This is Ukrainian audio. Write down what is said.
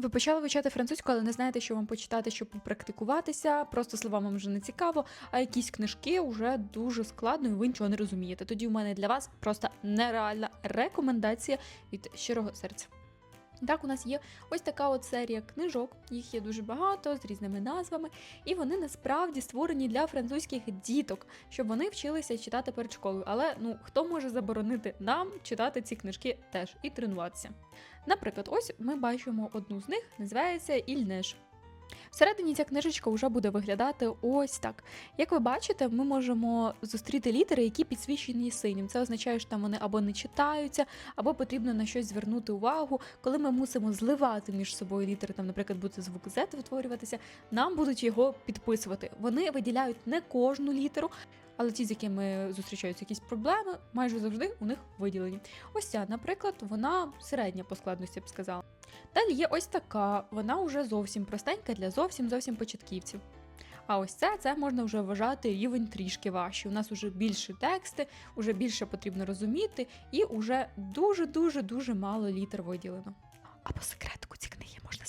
Ви почали вивчати французьку, але не знаєте, що вам почитати, щоб попрактикуватися. Просто слова вам вже не цікаво, а якісь книжки вже дуже складно, і ви нічого не розумієте. Тоді у мене для вас просто нереальна рекомендація від щирого серця. Так, у нас є ось така от серія книжок, їх є дуже багато з різними назвами, і вони насправді створені для французьких діток, щоб вони вчилися читати перед школою. Але ну хто може заборонити нам читати ці книжки теж і тренуватися? Наприклад, ось ми бачимо одну з них, називається Ільнеш. Всередині ця книжечка вже буде виглядати ось так. Як ви бачите, ми можемо зустріти літери, які підсвічені синім. Це означає, що там вони або не читаються, або потрібно на щось звернути увагу. Коли ми мусимо зливати між собою літери, там, наприклад, буде звук Z витворюватися, нам будуть його підписувати. Вони виділяють не кожну літеру, але ті, з якими зустрічаються якісь проблеми, майже завжди у них виділені. Ось ця, наприклад, вона середня по складності, я б сказала. Далі є ось така, вона вже зовсім простенька для зовсім зовсім початківців. А ось це, це можна вже вважати рівень трішки важчий. У нас вже більше тексти, уже більше потрібно розуміти, і уже дуже-дуже дуже мало літер виділено. А по секретику ці книги можна